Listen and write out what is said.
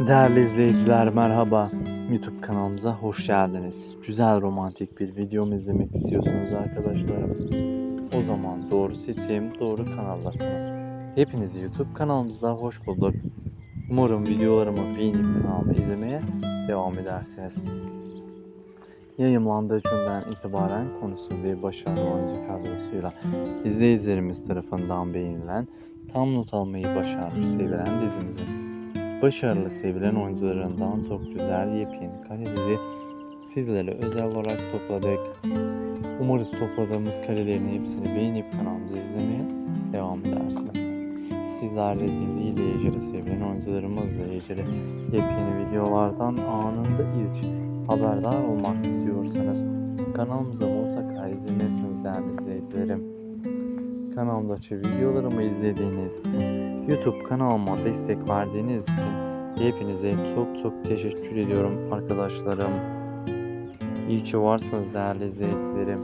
Değerli izleyiciler merhaba. YouTube kanalımıza hoş geldiniz. Güzel romantik bir videomu izlemek istiyorsunuz arkadaşlarım. O zaman doğru seçim, doğru kanaldasınız. Hepinizi YouTube kanalımızda hoş bulduk. Umarım videolarımı beğenip kanalımı izlemeye devam edersiniz. Yayımlandığı günden itibaren konusu ve başarılı oyuncu kadrosuyla izleyicilerimiz tarafından beğenilen, tam not almayı başarmış sevilen dizimizin başarılı sevilen oyuncularından çok güzel yepyeni kareleri sizlere özel olarak topladık. Umarız topladığımız karelerin hepsini beğenip kanalımızı izlemeye devam edersiniz. Sizler de diziyle ilgili sevilen oyuncularımızla ilgili yepyeni videolardan anında ilk haberdar olmak istiyorsanız kanalımıza mutlaka izlemesiniz değerli izleyicilerim. Kanalımdaki videolarımı izlediğiniz için YouTube kanalıma destek verdiğiniz için hepinize çok çok teşekkür ediyorum arkadaşlarım. İyi ki varsınız değerli izleyicilerim.